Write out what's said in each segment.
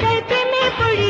கல்பே மே புழி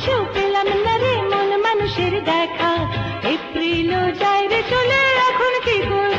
মাসেও পেলাম না রে মন মানুষের দেখা। এপ্রিলও যায় রে চলে এখন কি করে